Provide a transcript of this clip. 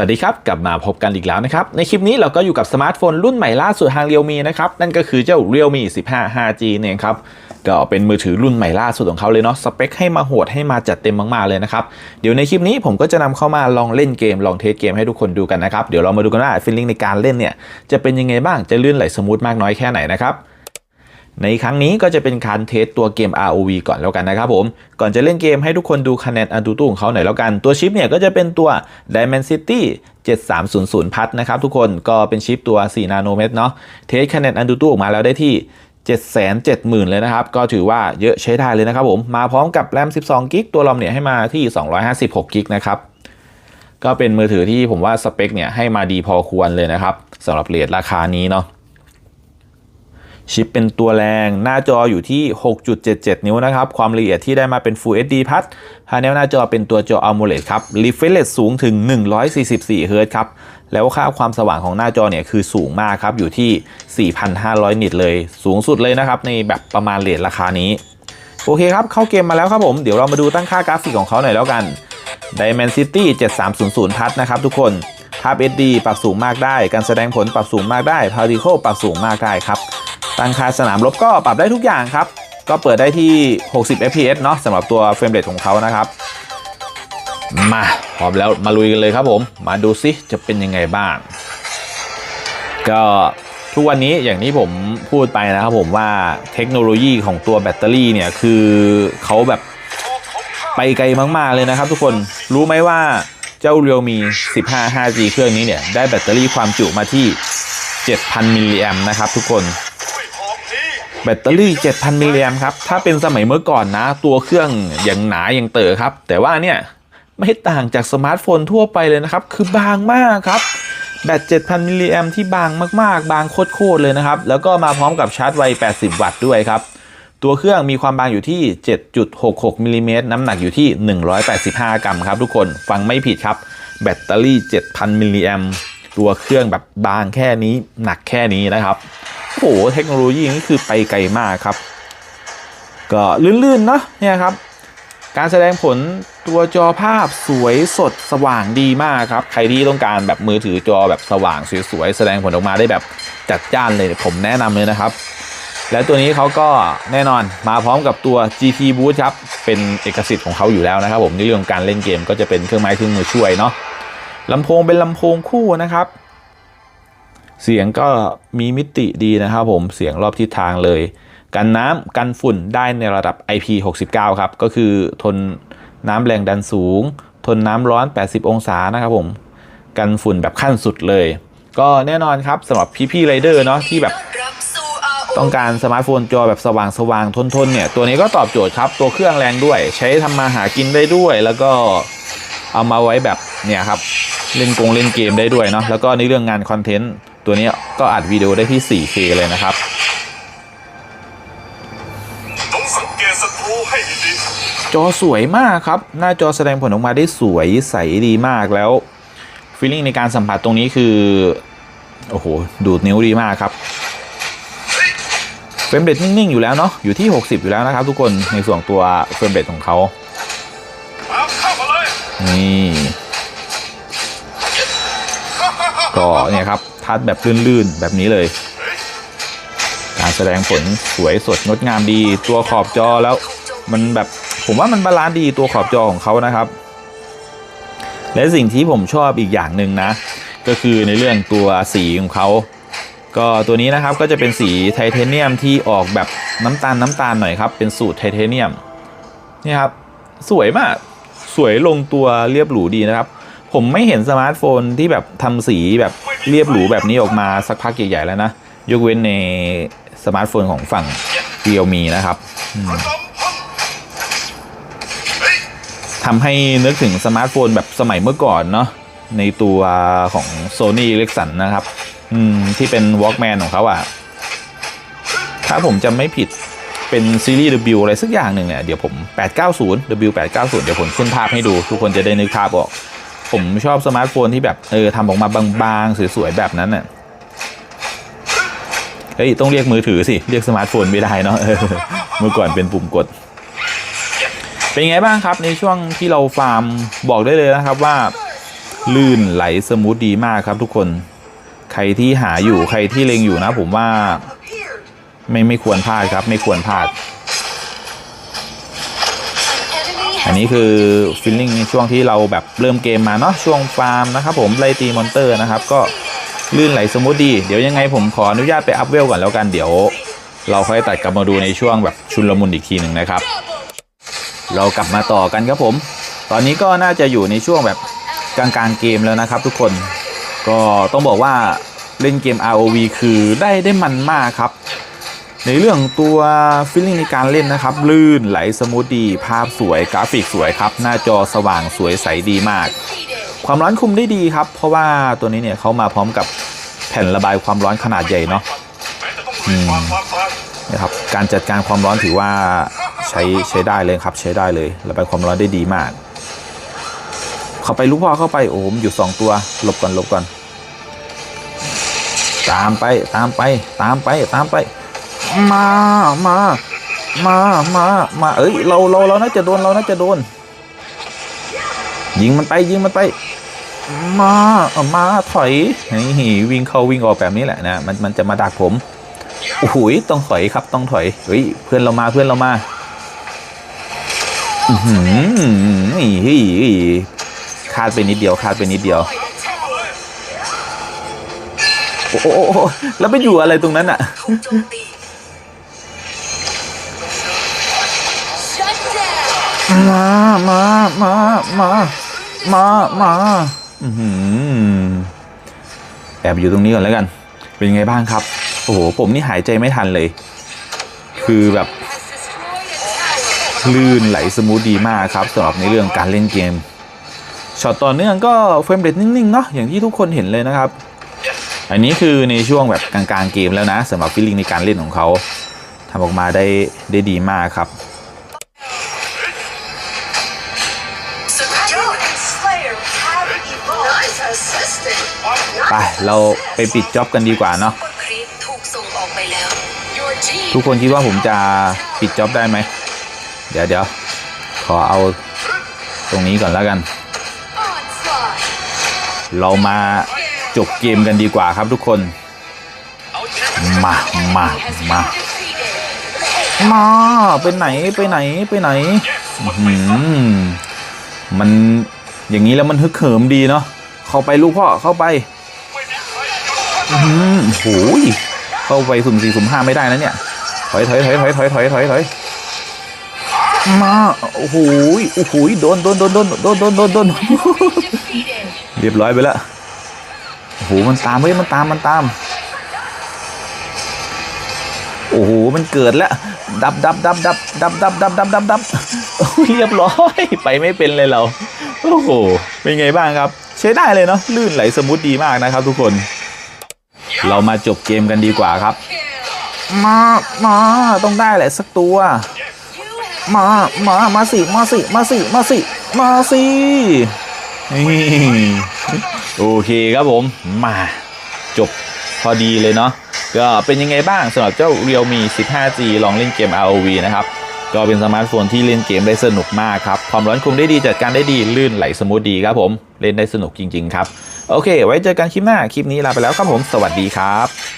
วัสดีครับ กลับมาพบกันอีกแล้วนะครับ ในคลิปนี้เราก็อยู่กับสมาร์ทโฟนรุ่นใหม่ล่าสุดทาง Realme นะครับ นั่นก็คือเจ้า Realme 15 5G เนี่ยครับก็เป็นมือถือรุ่นใหม่ล่าสุดของเขาเลยเนาะสเปคให้มาโหดให้มาจัดเต็มมากๆเลยนะครับ เดี๋ยวในคลิปนี้ผมก็จะนำเข้ามาลองเล่นเกมลองเทสเกมให้ทุกคนดูกันนะครับเดี๋ยวเรามาดูกันว่าฟีลลิ่งในการเล่นเนี่ยจะเป็นยังไงบ้างจะลื่นไหลสมูทมากน้อยแค่ไหนนะครับ ในครั้งนี้ก็จะเป็นการเทสตัวเกม ROV ก่อนแล้วกันนะครับผม ก่อนจะเล่นเกมให้ทุกคนดูคะแนนอันตูตู้ของเขาหน่อยแล้วกัน ตัวชิปเนี่ยก็จะเป็นตัว Dimensity 7300พัทนะครับทุกคนก็เป็นชิปตัว 4 นาโนเมตรเนาะ เทสคะแนนอันตูตู้ออกมาแล้วได้ที่770,000 เลยนะครับ ก็ถือว่าเยอะใช้ได้เลยนะครับผม มาพร้อมกับแรม 12 กิกตัวรอมเนี่ยให้มาที่ 256 กิกนะครับ ก็เป็นมือถือที่ผมว่าสเปคเนี่ยให้มาดีพอควรเลยนะครับสำหรับเรทราคานี้เนาะ ชิปเป็นตัวแรง หน้าจออยู่ที่ 6.77 นิ้วนะครับ ความละเอียดที่ได้มาเป็น Full HD พัดพาเนลหน้าจอเป็นตัวจอ AMOLED ครับ refresh rate สูงถึง 144เฮิรตครับ แล้วค่าความสว่างของหน้าจอเนี่ยคือสูงมากครับ อยู่ที่ 4,500 นิตเลย สูงสุดเลยนะครับ ในแบบประมาณเรทราคานี้ โอเคครับ เข้าเกมมาแล้วครับผม เดี๋ยวเรามาดูตั้งค่ากราฟิกของเขาหน่อยแล้วกัน Dimensity 7300 พัดนะครับทุกคนภาพ SD ปรับสูงมากได้ การแสดงผลปรับสูงมากได้ Particle ปรับสูงมากได้ครับ ตั้งค่าสนามรบก็ปรับได้ทุกอย่างครับ ก็เปิดได้ที่ 60 fps เนาะสำหรับตัวเฟรมเรทของเขานะครับ มาพร้อมแล้วมาลุยกันเลยครับผม มาดูซิจะเป็นยังไงบ้าง ก็ทุกวันนี้อย่างที่ผมพูดไปนะครับผมว่าเทคโนโลยีของตัวแบตเตอรี่เนี่ยคือเขาแบบไปไกลมาก ๆ เลยนะครับทุกคนรู้ไหมว่าเจ้า Realme 15 5G เครื่องนี้เนี่ย ได้แบตเตอรี่ความจุมาที่ 7,000 มิลลิแอมนะครับทุกคน แบตเตอรี่ 7,000 มิลลิแอมครับ ถ้าเป็นสมัยเมื่อก่อนนะ ตัวเครื่องอย่างหนาอย่างเต๋อครับ แต่ว่าเนี่ย ไม่ต่างจากสมาร์ทโฟนทั่วไปเลยนะครับ คือบางมากครับ แบต 7,000 มิลลิแอมที่บางมากๆ บางโคตรๆเลยนะครับ แล้วก็มาพร้อมกับชาร์จไว 80 วัตต์ด้วยครับ ตัวเครื่องมีความบางอยู่ที่ 7.66มิลลิเมตรน้ำหนักอยู่ที่ 185 กรัมครับทุกคน ฟังไม่ผิดครับ แบตเตอรี่ 7,000 มิลลิแอมตัวเครื่องแบบบางแค่นี้หนักแค่นี้นะครับ โอ้โหเทคโนโลยีนี่คือไปไกลมากครับ ก็ลื่นๆเนาะเนี่ยครับ การแสดงผลตัวจอภาพสวยสดสว่างดีมากครับ ใครที่ต้องการแบบมือถือจอแบบสว่างสวยๆแสดงผลออกมาได้แบบจัดจ้านเลยผมแนะนำเลยนะครับ และตัวนี้เขาก็แน่นอนมาพร้อมกับตัว GT Boost ครับ เป็นเอกสิทธิ์ของเขาอยู่แล้วนะครับ ผมในเรื่องการเล่นเกมก็จะเป็นเครื่องไม้เครื่องมือช่วยเนาะลำโพงเป็นลำโพงคู่นะครับ เสียงก็มีมิติดีนะครับผมเสียงรอบทิศทางเลย กันน้ำกันฝุ่นได้ในระดับ IP69 ครับ ก็คือทนน้ำแรงดันสูง ทนน้ำร้อน 80 องศานะครับผมกันฝุ่นแบบขั้นสุดเลย ก็แน่นอนครับสำหรับพี่ๆไรเดอร์เนาะที่แบบต้องการสมาร์ทโฟนจอแบบสว่างสว่างทนๆเนี่ย ตัวนี้ก็ตอบโจทย์ครับ ตัวเครื่องแรงด้วย ใช้ทำมาหากินได้ด้วย แล้วก็เอามาไว้แบบเนี่ยครับ เล่นกงเล่นเกมได้ด้วยเนาะแล้วก็ในเรื่องงานคอนเทนต์ ตัวนี้ก็อัดวิดีโอได้ที่ 4K เลยนะครับต้องสังเกตศัตรูให้ดีจอสวยมากครับ หน้าจอแสดงผลออกมาได้สวยใสดีมากแล้วฟีลลิ่งในการสัมผัสตรงนี้คือ โอ้โห ดูดนิ้วดีมากครับเฟรมเรทนิ่ง ๆ อยู่แล้วเนาะอยู่ที่ 60 อยู่แล้วนะครับ ทุกคนในส่วนตัวเฟรมเรทของเขาๆตามเข้ามาเลยนี่ก็เนี่ยครับ ทัดแบบลื่นๆ แบบนี้เลย การแสดงผลสวยสดงดงามดีตัวขอบจอแล้วมันแบบผมว่ามันบาลานซ์ดีตัวขอบจอของเขานะครับ และสิ่งที่ผมชอบอีกอย่างหนึ่งนะ ก็คือในเรื่องตัวสีของเขาก็ตัวนี้นะครับก็จะเป็นสีไทเทเนียมที่ออกแบบน้ำตาลน้ำตาลหน่อยครับ เป็นสูตรไทเทเนียมนี่ครับสวยมากสวยลงตัวเรียบหรูดีนะครับ ผมไม่เห็นสมาร์ทโฟนที่แบบทำสีแบบ เรียบหรูแบบนี้ออกมาสักพักใหญ่ๆแล้วนะ ยกเว้นในสมาร์ทโฟนของฝั่ง Realme นะครับทำให้นึกถึงสมาร์ทโฟนแบบสมัยเมื่อก่อนเนาะในตัวของ Sony Ericsson นะครับ อืม ที่เป็น Walkman ของเขาอะถ้าผมจำไม่ผิดเป็นซีรีส์ W อะไรสักอย่างหนึ่งเนี่ย เดี๋ยวผม 890 W 890 เดี๋ยวผมขึ้นภาพให้ดู ทุกคนจะได้นึกภาพออก ผมชอบสมาร์ทโฟนที่แบบเออทำออกมาบางๆ สวยๆ แบบนั้นน่ะเฮ้ย ต้องเรียกมือถือสิ เรียกสมาร์ทโฟนไม่ได้เนาะเอมื่อก่อนเป็นปุ่มกด เป็นไงบ้างครับในช่วงที่เราฟาร์มบอกได้เลยนะครับว่า ลื่นไหลสมูทดีมากครับทุกคน ใครที่หาอยู่ใครที่เล็งอยู่นะ ผมว่า ไม่ไม่ควรพลาดครับ ไม่ควรพลาด อันนี้คือฟิลลิ่งในช่วงที่เราแบบเริ่มเกมมาเนาะช่วงฟาร์มนะครับผมไล่ตีมอนเตอร์นะครับก็ลื่นไหลสมูทดีเดี๋ยวยังไงผมขออนุญาตไปอัพเวลก่อนแล้วกันเดี๋ยว เราค่อยตัดกลับมาดูในช่วงแบบชุนลมุนอีกทีหนึ่งนะครับ เรากลับมาต่อกันครับผม ตอนนี้ก็น่าจะอยู่ในช่วงแบบกลางๆเกมแล้วนะครับทุกคนก็ต้องบอกว่าเล่นเกม ROV คือได้ได้มันมากครับ ในเรื่องตัวฟีลลิ่งในการเล่นนะครับ ลื่นไหลสมูทดี ภาพสวยกราฟิกสวยครับ หน้าจอสว่างสวยใสดีมาก ความร้อนคุมได้ดีครับ เพราะว่าตัวนี้เนี่ยเขามาพร้อมกับแผ่นระบายความร้อนขนาดใหญ่เนาะนะครับการจัดการความร้อนถือว่าใช้ใช้ได้เลยครับ ใช้ได้เลยระบายความร้อนได้ดีมาก เข้าไปลูกพ่อเข้าไปโอ้โหมันอยู่สองตัวหลบก่อนหลบก่อนตามไปตามไปตามไปตามไป มามามามามาเอ้ยเราเราเราน่าจะโดนเราน่าจะโดน ยิงมันไปยิงมันไป มามาถอยนี่วิ่งเข้าวิ่งออกแบบนี้แหละนะมันมันจะมาดักผมโอ้โหต้องถอยครับต้องถอยเฮ้ยเพื่อนเรามาเพื่อนเรามาอือหืออีอีอีคาดไปนิดเดียวคาดไปนิดเดียวโอ้โหโอ้โหแล้วไปอยู่อะไรตรงนั้นอะ มามามามามามาแอบอยู่ตรงนี้ก่อนแล้วกัน เป็นไงบ้างครับ โอ้โห ผมนี่หายใจไม่ทันเลย คือแบบลื่นไหลสมูทดีมากครับสำหรับในเรื่องการเล่นเกมช็อตต่อเนื่องก็เฟรมเรทนิ่งๆเนาะอย่างที่ทุกคนเห็นเลยนะครับ อันนี้คือในช่วงแบบกลางๆเกมแล้วนะสำหรับฟีลลิ่งในการเล่นของเขาทำออกมาได้ได้ดีมากครับ ไปเราไปปิดจ็อบกันดีกว่าเนาะทุกคนคิดว่าผมจะปิดจ็อบได้ไหม เดี๋ยวเดี๋ยวขอเอาตรงนี้ก่อนแล้วกัน เรามาจบเกมกันดีกว่าครับทุกคน มามามามาไปไหนไปไหนไปไหนหมันอย่างนี้แล้วมันฮึกเหิมดีเนาะ เข้าไปลูกพ่อเข้าไปอื้อหือโอ้ยเข้าไปสุ่มสี่สุ่มห้าไม่ได้นะเนี่ยถอยถอยถอยถอยถอยถอยถอยถอยมาโอ้โหโอ้โหโดนโดนโดนโดนโดนโดนโดนโดนเรียบร้อยไปล้วโอ้โหมันตามเฮ้ยมันตามมันตาม โอ้โหมันเกิดแล้วดับดับดับดับดับดับดับดับดับดับเรียบร้อยไปไม่เป็นเลยเรา โอ้โห เป็นไงบ้างครับ ใช้ได้เลยเนาะ ลื่นไหลสมูทดีมากนะครับทุกคน เรามาจบเกมกันดีกว่าครับ มา มา ต้องได้แหละสักตัว มา มา มาสิ มาสิ มาสิ มาสิ มาสินี่โอเคครับผม มา จบพอดีเลยเนาะ ก็เป็นยังไงบ้างสำหรับเจ้า Realme 15G ลองเล่นเกม ROV นะครับ ก็เป็นสมาร์ทโฟนที่เล่นเกมได้สนุกมากครับ ความร้อนคุมได้ดีจัดการได้ดีลื่นไหลสมูทดีครับผม เล่นได้สนุกจริง ๆ ครับ โอเค ไว้เจอกันคลิปหน้า คลิปนี้ลาไปแล้วครับผม สวัสดีครับ